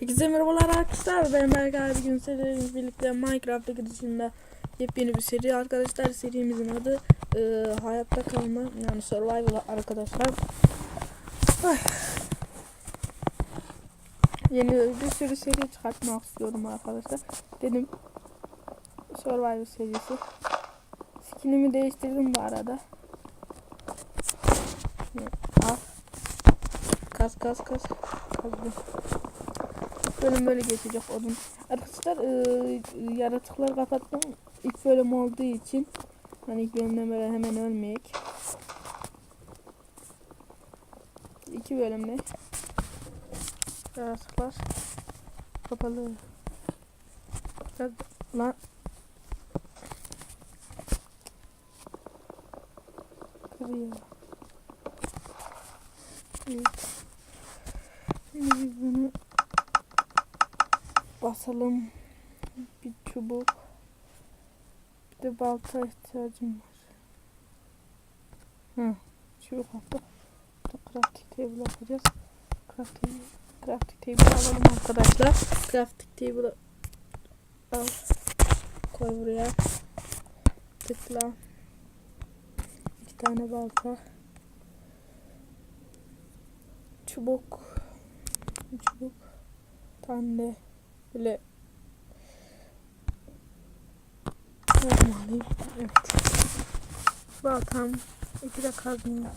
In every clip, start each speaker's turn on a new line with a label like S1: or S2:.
S1: Herkese merhabalar arkadaşlar. Ben Berkay bugün sizlerle birlikte Minecraft dışında yepyeni bir seri arkadaşlar. Serimizin adı e, hayatta kalma yani survival arkadaşlar. Ay. Yeni bir sürü seri çıkartmak istiyorum arkadaşlar. Dedim survival serisi. Skinimi değiştirdim bu arada. Al. Kas kas kas. Kazdım. Bölüm böyle geçecek odun. Arkadaşlar e, yaratıkları kapattım. İlk bölüm olduğu için hani ilk bölümden böyle hemen ölmeyek. İki bölümde yaratıklar kapalı. Lan kırıyor. Evet. Şimdi biz bunu basalım. Bir çubuk. Bir de balta ihtiyacım var. Hı. Çubuk de crafting table yapacağız. Crafting, crafting table alalım arkadaşlar. Crafting table al. Koy buraya. Tıkla. İki tane balta. Çubuk. Çubuk. Tane böyle Kazma alayım. Evet. Baltam. iki de kazma.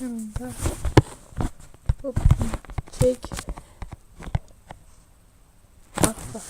S1: Yanında. Hop. Çek. Bak bak.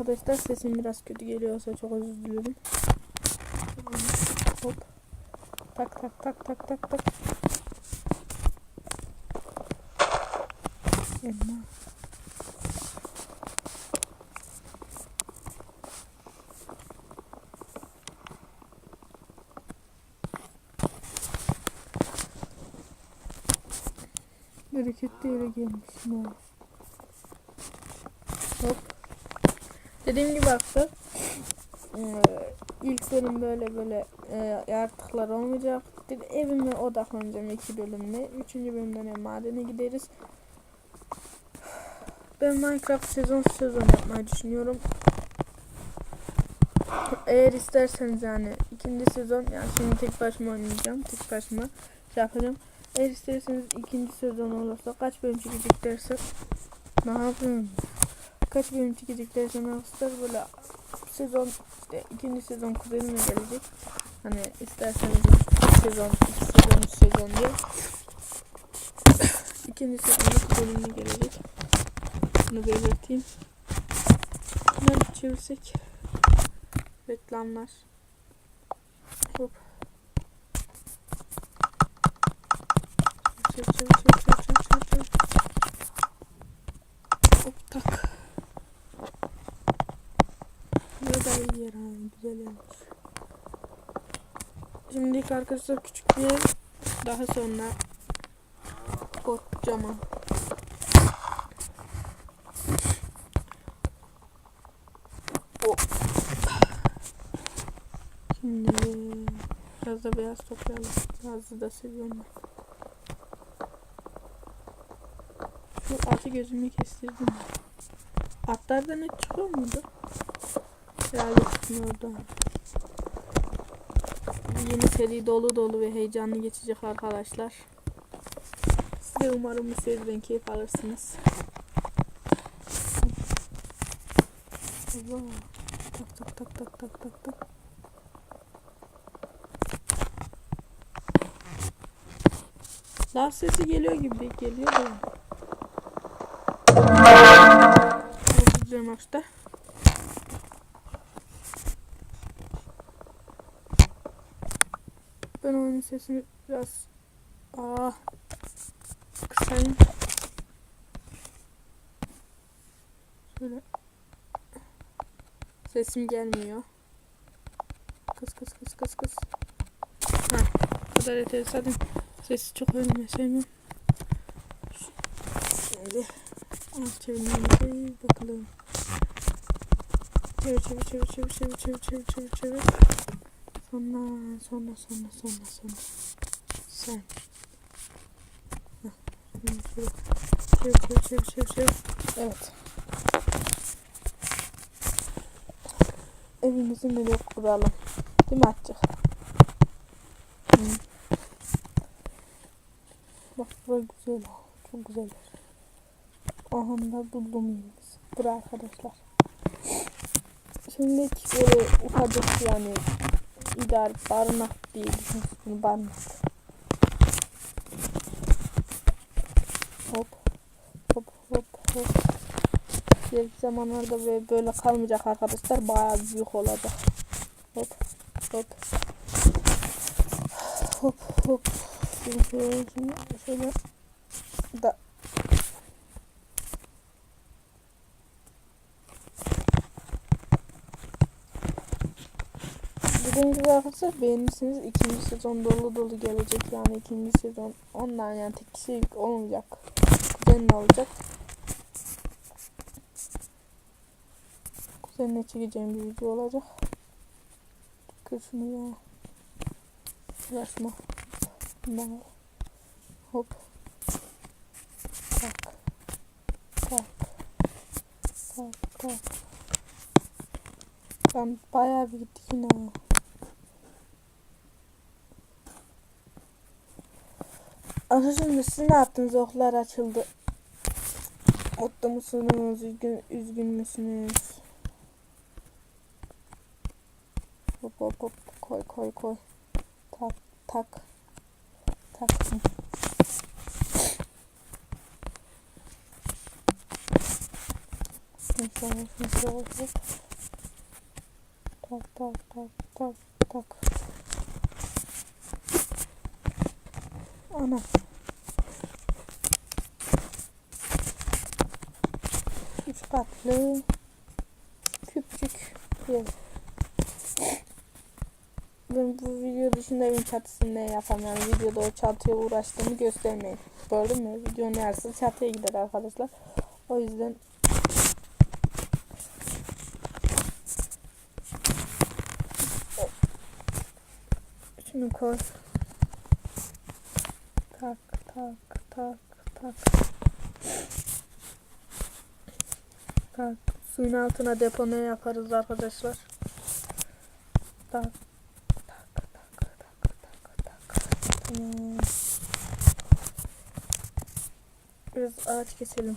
S1: Arkadaşlar. Sesim biraz kötü geliyorsa çok özür diliyorum. Hop. Tak tak tak tak tak tak. Elma. Bereketli yere gelmişim. Hop. Dediğim gibi arkadaşlar eee, ilk bölüm böyle böyle eee, yaratıklar olmayacak. Evime odaklanacağım iki bölümle. Üçüncü bölümden madene gideriz. Ben Minecraft sezon sezon yapmayı düşünüyorum. Eğer isterseniz yani ikinci sezon yani şimdi tek başıma oynayacağım. Tek başıma şey yapacağım. Eğer isterseniz ikinci sezon olursa kaç bölüm çekecek dersek ne yapayım? Kaç bölüm çekecek dersen arkadaşlar böyle sezon işte ikinci sezon kuzenime gelecek. Hani isterseniz sezon, iki sezon, üç sezon diye. ikinci sezonda kuzenime gelecek. Bunu belirteyim. Ne çevirsek? Reklamlar. Hop. Çevir çevir çevir çevir çevir çevir çevir. Hop tak. Ne da iyi yer ha. Güzel yermiş. Şimdilik arkadaşlar küçük bir ev. Daha sonra kocaman. O. Şimdi biraz da beyaz toplayalım. Beyazı da seviyorum. Şu atı gözümü kestirdim. Atlardan et çıkıyor muydu? Herhalde çıkmıyordu. Yeni seri dolu dolu ve heyecanlı geçecek arkadaşlar. Siz de umarım bu seriden keyif alırsınız. Allah. Tak tak tak tak tak tak tak. Laf sesi geliyor gibi geliyor da. Arkadaşlar. Ben oyunun sesini biraz aa kısayım. Şöyle sesim gelmiyor. Kıs kıs kıs kıs kıs. Ha, kadar yeter zaten. Sesi çok ölmüyor sevmiyorum. Şimdi alt çevirmemize bakalım. Çevir çevir çevir çevir çevir çevir çevir çevir çevir. Sonra sonra sonra sonra sonra. Sen. Şöyle çevir çevir çevir çevir çevir. Evet. Evimizi nereye kuralım? Değil mi Atçık? Hı. Bak burası güzel. Çok güzel. Aha buldum yerimiz. Bura arkadaşlar. Şimdi böyle ufacık yani idare barınak diye düşünün barınak. Hop hop hop hop. İleriki zamanlarda ve böyle kalmayacak arkadaşlar bayağı büyük olacak. Hop hop hop hop. Şöyle şimdi şöyle da. Dediğim gibi beğenirsiniz. İkinci sezon dolu dolu gelecek. Yani ikinci sezon ondan yani tek kişilik olmayacak. Kuzenin olacak. Kuzenine çekeceğim bir video olacak. Kır şunu ya. Uğraşma Bundan al. hop tak tak tak tak ben bayağı bir gittik yine ama. Arkadaşlar siz ne yaptınız? Oklar açıldı. Mutlu musunuz? Üzgün, üzgün müsünüz? Hop hop hop koy koy koy. Tak tak. Taksın. Şunu şöyle. Tak tak tak tak tak. Ana. Üç katlı küçük bir Ben bu video dışında evin çatısını ne yapamam videoda o çatıya uğraştığımı göstermeyin. Gördün mü? Videonun yarısı çatıya gider arkadaşlar. O yüzden şunu koy. Tak tak tak tak. Tak. Suyun altına depone yaparız arkadaşlar. Tak tak tak tak tak. Tamam. Biraz ağaç keselim.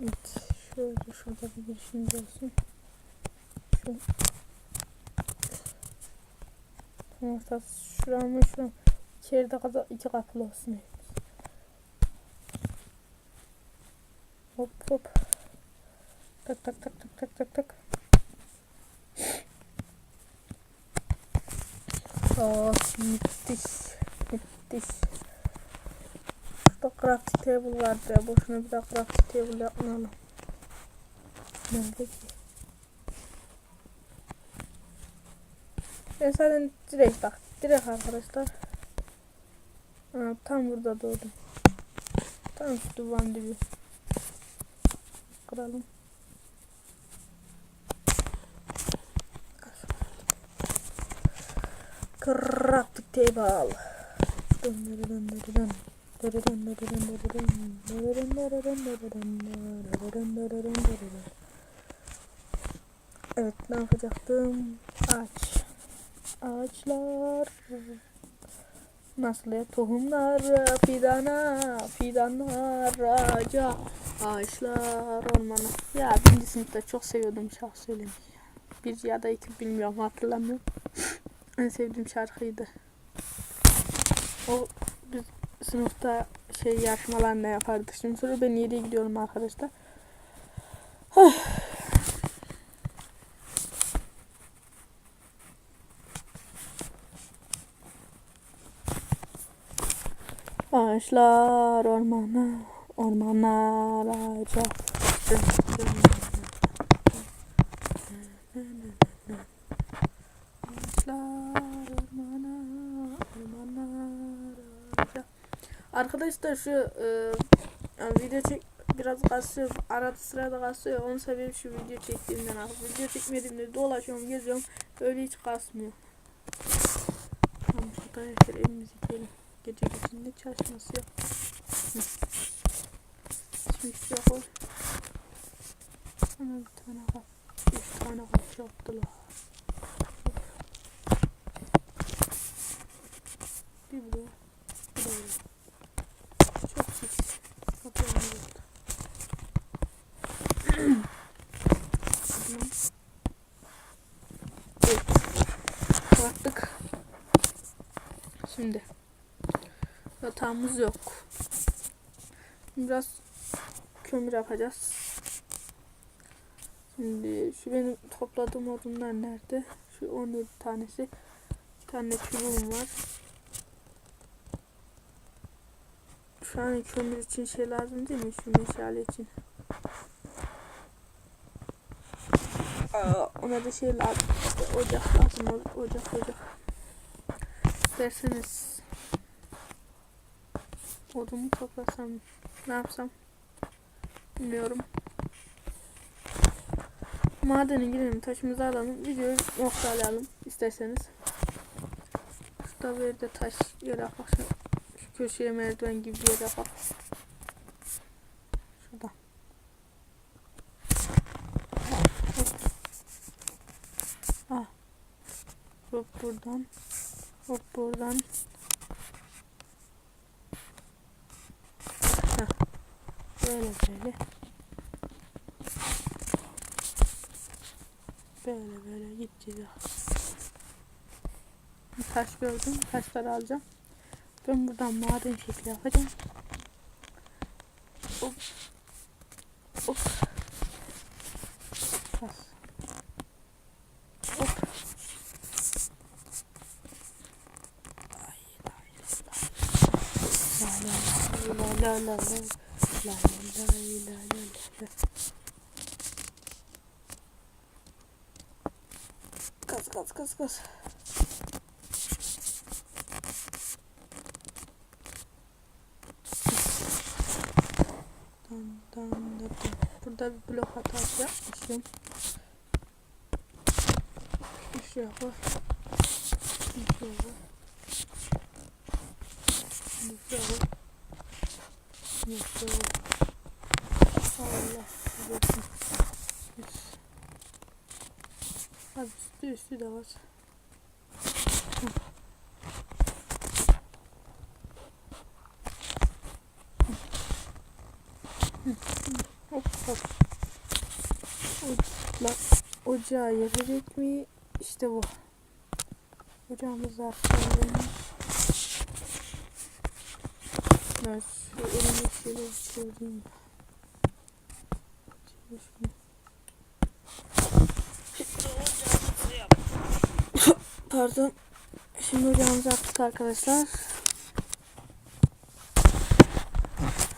S1: Evet. Şöyle şurada bir girişimiz olsun. Şu. Tamam şuramı şuram. İçeride kadar iki kapılı olsun. Hop hop. Tak tak tak tak tak tak tak. Oh müthiş. Müthiş. Şurada crafting table vardı ya. Boşuna bir daha crafting table yapmayalım. Nerede ki? Ben zaten direkt bak. Direkt arkadaşlar. Aa, tam burada doğdum. Tam şu duvarın dibi. Kıralım. Dın dın. Evet ne yapacaktım? Ağaç. Ağaçlar. Nasıl ya? Tohumlar fidana, fidanlar ağaca, ağaçlar ormana. Ya birinci sınıfta çok seviyordum şarkı söylemeyi. Bir ya da iki bilmiyorum hatırlamıyorum. En sevdiğim şarkıydı. O biz sınıfta şey yarışmalarında yapardık. Şimdi sonra ben 7'ye gidiyorum arkadaşlar. Ağaçlar ormana, ormanlar ağaca. Ağaçlar ormana, ormanlar ağaca. Arkadaşlar şu e, video çek biraz kasıyor. Arada sırada kasıyor. Onun sebebi şu video çektiğimden abi. Video çekmediğimde dolaşıyorum, geziyorum. Öyle hiç kasmıyor. Tamam şurada evimizi gidelim. Gece geçinde çalışması yok. Şimdi şuraya koy. Ana bir tane kap. Üç tane kap yaptılar. Bir buraya. Bir de buraya. Çok pis. Kapıyorum burada. Tamam. Evet. Baktık. Şimdi. Yatağımız yok. Biraz kömür yapacağız. Şimdi şu benim topladığım odunlar nerede? Şu 17 tanesi. Bir tane çubuğum var. Şu an kömür için şey lazım değil mi? Şu meşale için. Ona da şey lazım. İşte ocak lazım. Ocak ocak. İsterseniz odumu toplasam ne yapsam bilmiyorum. Madene girelim taşımızı alalım. Videoyu noktalayalım isterseniz. Şurada bir de taş yer yapmak. Şu, şu köşeye merdiven gibi bir yer yapmak. Şurada. Ah. Hop buradan. Hop buradan. Böyle böyle. Böyle böyle gideceğiz. Bir taş gördüm. Taşları alacağım. Ben buradan maden şekli yapacağım. Hop. Hop. Bas. Hop. Ay, ay, ay. La la la la la la la la la la la la Kaz kaz kaz kaz. Dan, dan, dan, dan. Burada bir blok hatası yapmışım. Şuraya koy. Şuraya koy. Şimdi şuraya koy. Şimdi şuraya koy. Allah. Üstü. Abi üstü üstü de var. Hop hop. Ocakla ocağı yerecek mi? İşte bu. Ocağımız aşağıya. Ben şu elimi şöyle. Pardon. Şimdi ocağımızı attık arkadaşlar.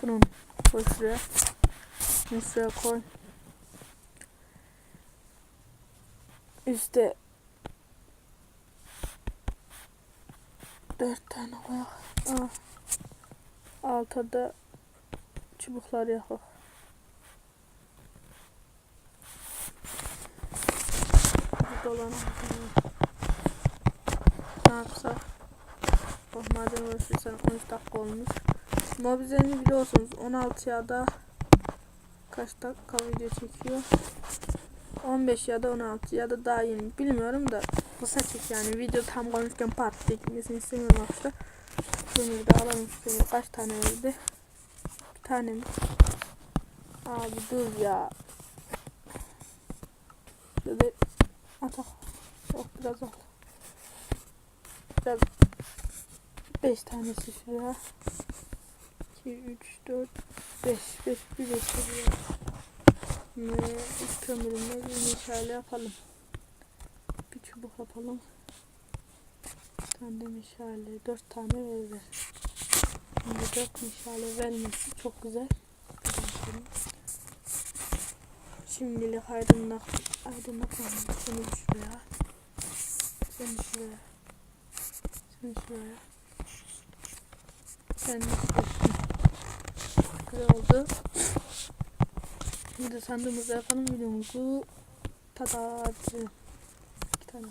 S1: Fırın koy şuraya. Koy. İşte dört tane koyak. Aa. Altıda çubuklar yakak. Burada olan ne yapsak? Oh madem uğraşırsan 13 dakika olmuş. Mobizeni biliyorsunuz 16 ya da kaç dakika video çekiyor? 15 ya da 16 ya da daha yeni bilmiyorum da kısa çek yani video tam konuşurken part çekmesini istemiyorum arkadaşlar. Kömür de alalım kömür kaç tane verdi? Bir tane mi? Abi dur ya. Şöyle atak. Yok biraz al. Biraz 5 tanesi şuraya. 2, 3, 4, 5. 5 bir 5 şuraya. Kömürümle bir meşale yapalım. Bir çubuk yapalım. Tane meşale. 4 tane verir. Şimdi 4 meşale vermesi çok güzel. Şimdilik aydınlık aydınlık olmadı. Seni şuraya. Seni şuraya. Seni şuraya. Seni şuraya. Güzel oldu. Şimdi sandığımızı yapalım videomuzu. Tada bitirelim. İki tane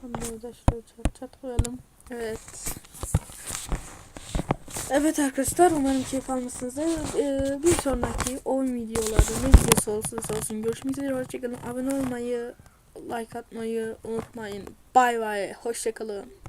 S1: Sandığı da şuraya çat çat koyalım. Evet. Evet arkadaşlar umarım keyif almışsınızdır. Ee, bir sonraki oyun videolarda ne videosu olursa olsun görüşmek üzere. Hoşçakalın. Abone olmayı, like atmayı unutmayın. Bay bay. Hoşçakalın.